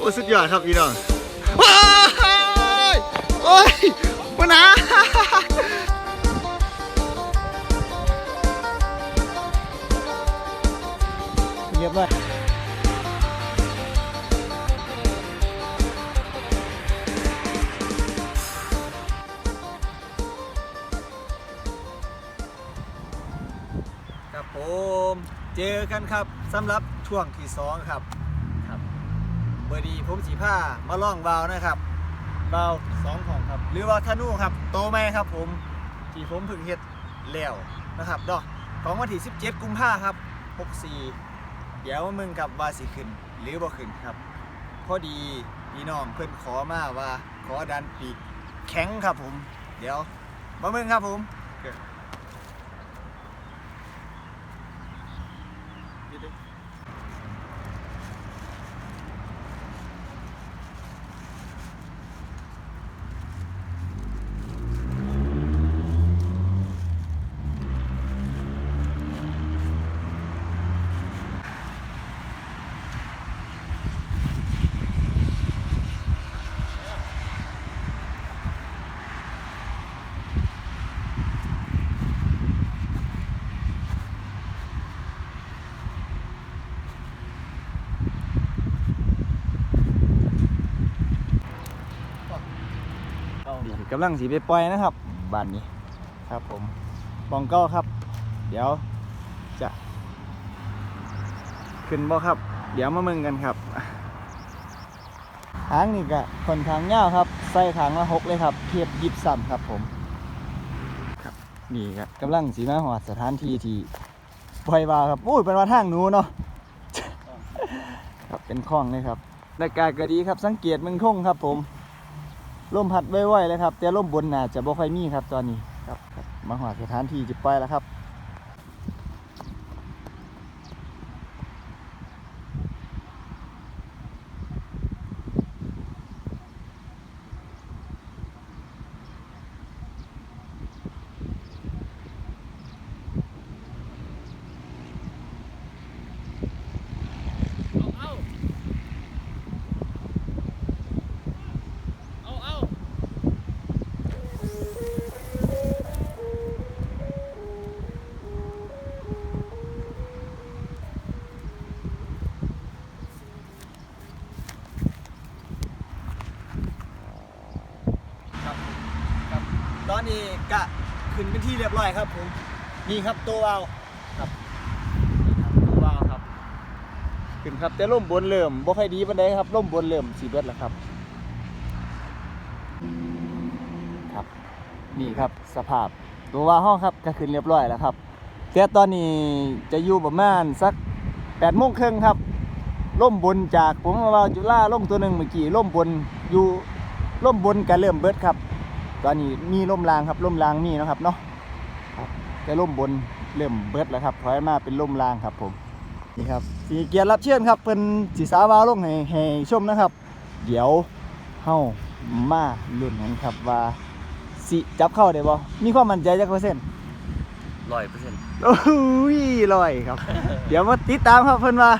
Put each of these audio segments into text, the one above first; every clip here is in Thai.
โอ้สุดยอดครับพี่น้องว้ายโอ้ยปนะเรียบร้อยครับผม เจอกันครับสำหรับช่วงที่สองครับ เบอร์ดีผมสีผ้ามาล่องวาวนะครับวาวสองของครับ หรือว่าธนูครับ โตไหมครับ ผมที่ผมเพิ่งเฮ็ดแล้วนะครับดอกของวันที่17 กุมภาครับ64 เดี๋ยวมึงกับว่าสิขึ้น หรือบ่ขึ้นครับ พอดีพี่น้องเพิ่อนขอมาว่าขอดันปีกแข็งครับผม เดี๋ยวมาเมืองครับผม นี่ กำลังสีไปปล่อยนะครับบ้านนี้ครับผมบองเก้าครับ เดี๋ยวจะ ขึ้นบ่ครับ เดี๋ยวมาเมืองกันครับหางนี่ก็ค่อนข้างยาครับใส่ขางละหกเลยครับ เทียบยิบซ้ำครับผมครับนี่ครับกำลังสีมาหอดสถานที่ที่ปล่อยวาครับอุ้ยเป็นว่าทางหนูเนาะครับเป็นคลองเลยครับอากาศก็ดีครับสังเกตมึงทงครับผม ลมพัดไว้ๆเลยครับ แต่ลมบนน่าจะบ่ค่อยมีครับตอนนี้ครับรบมาหอดสถานที่จะไปแล้วครับครับ ตอนนี้กะขึ้นเป็นที่เรียบร้อยครับผมนี่ครับตัววาวครับนี่ครับตัววาวครับขึ้นครับแต่ลมบนเริ่มบ่ค่อยดีปานใดครับล่มบนเริ่มสีเบิดแล้วครับครับ นี่ครับสภาพตัวว่าห้องครับก็ขึ้นเรียบร้อยแล้วครับแต่ตอนนี้จะอยู่ประมาณสัก8ปดโมงครึ่งครับล่มบนจากผมว่าจุฬาล่มตัวหนึ่งเมื่อกี้ล่มบนอยู่ล่มบนก็เริ่มเบิดครับ ตอนนี้มีล่มรางครับล่มรางมีเนาะครับเนาะครับแต่ล่มบนเริ่มเบิดแล้วครับถอยมาเป็นล่มรางครับผมนี่ครับสีเกียรติรับเชิญครับเป็นสีสาวาวลงให้ให้ชมนะครับ เดี๋ยวเฮามาลุ้นกันครับว่าสิจับเข้าได้บ่มีความมั่นใจจักเปอร์เซ็นต์ร้อยเปอร์เซ็นต์โอ้ยลอยครับ เดี๋ยวมาติดตามครับเพิ่นว่า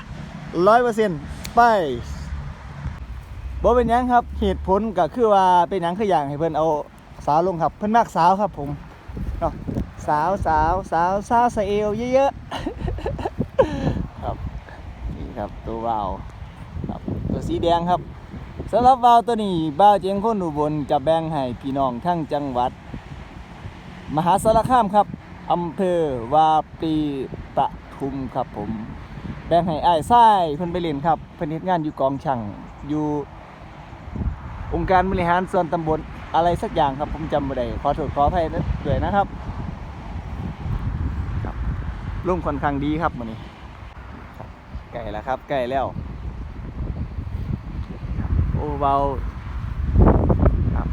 ร้อยเปอร์เซ็นต์ไปบ่เป็นหยังครับเหตุผลก็คือว่าเป็นหยังคืออย่างให้เพิ่นเอา สาวลงครับเพิ่อนมากสาวครับผมเนาะสาวสาวสาวสาวสเอวเยอะๆครับนี่ครับตัววาวครับตัวสีแดงครับสำหรับวาวตัวนี้บ้าวเจียงคนอุบลจะแบ่งให้พี่น้องทั้งจังหวัด มหาสารคามครับอำเภอวาปีปทุมครับผม แบ่งให้อ้ายไส้เพิ่นไปเล่นครับเพิ่นเฮ็ดงานอยู่กองช่างอยู่องค์การบริหารส่วนตำบล อะไรสักอย่างครับผมจำไม่ได้ขอโทษขออภัยด้วยนะครับครับร่มค่อนข้างดีครับมื้อนี้ครับใกล้แล้วครับใกล้แล้วโอ้เบาครับ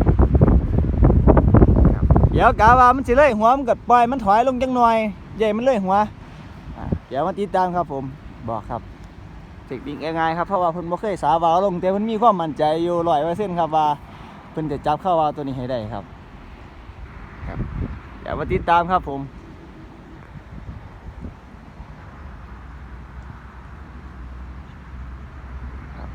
เดี๋ยวกาว่ามันสิเลยหัวมันกัดปล่อยมันถอยลงจังหน่อย ใหญ่มันเลยหัวเดี๋ยวมาติดตามครับผมบอกครับเทคนิคง่ายๆครับเพราะว่าเพิ่นบ่เคยสาวาวลงแต่เพิ่นมีความมั่นใจอยู่ร้อยเปอร์เซ็นต์ครับว่า เพิ่นจะจับเข้าวาวตัวนี้ให้ได้ครับครับเดี๋ยวมาติดตามครับผมครับ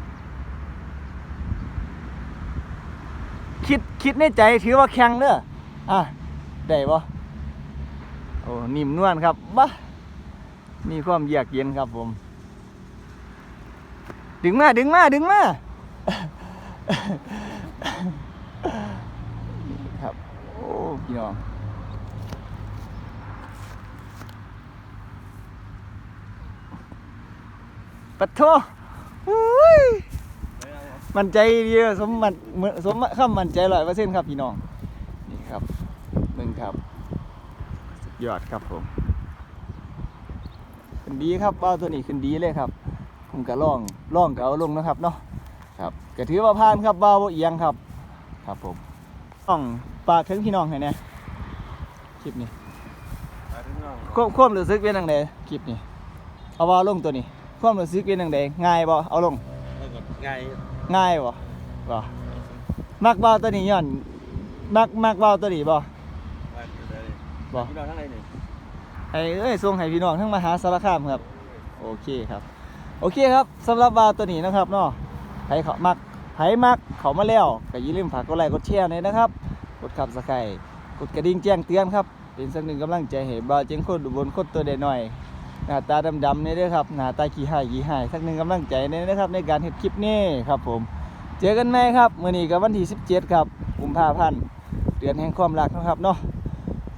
คิดคิดในใจถือว่าแข็งเด้ออะได้บ่โอ้นิ่มนวลครับบ้ามีความเยือกเย็นครับผม ดึงมาดึงมาดึงมา ครับ โอ้พี่น้องปัดโทอุ้ยมันใจเดีสมมันเหมือนสมคำมันใจร้อยเปอร์เซ็นต์ครับพี่น้อง นี่ครับหนึ่งครับสุดยอดครับผมขึ้นดีครับเอาตัวนี้ขึ้นดีเลยครับ ผมก็ล่องล่องก็เอาลงนะครับเนาะครับก็ถือว่าผ่านครับเบาบ่เอียงครับ ครับผมต้องฝากถึงพี่น้องให้แหน่คลิปนี้ควบควบรู้สึกเป็นจังไดคลิปนี้เอาว่าลงตัวนี้ความรู้สึกเป็นจังไดง่ายบ่เอาลงง่ายง่ายบ่บ่มักเบาตัวนี้ย้อนมักมักเบาตัวนี้บ่บ่พี่น้องทั้งไหนนี่ให้เอ้ยส่งให้พี่น้องทั้งมหาสารคามครับ โอเคครับ โอเคครับสำหรับเบาตัวนี้นะครับเนาะใครเขามัก ใครมักเขามาแล้วก็อย่าลืมฝากกดไลค์กดแชร์หน่อยนะครับ กดขับสไครกดกระดิ่งแจ้งเตือนครับ เป็นสักหนึ่งกำลังใจให้บ่าวเจียงโคตรบนโคตรตัวเด็หน่อยหน้าตาดำๆนี่ด้อครับหน้าตาขี้หายขี้หายสักหนึ่งกำลังใจนี่นะครับ ในการเฮ็ดคลิปนี้ครับผม เจอกันไหมครับมื้อนี้ก็วันที่ 17 ครับกุมภาพันธ์เดือนแห่งความรักนะครับเนาะ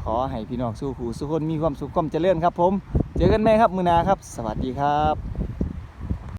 ขอให้พี่น้องสู้ผู้สู้คนมีความสุขความเจริญครับ ผม เจอกันไหมครับมือหน้าครับ สวัสดีครับ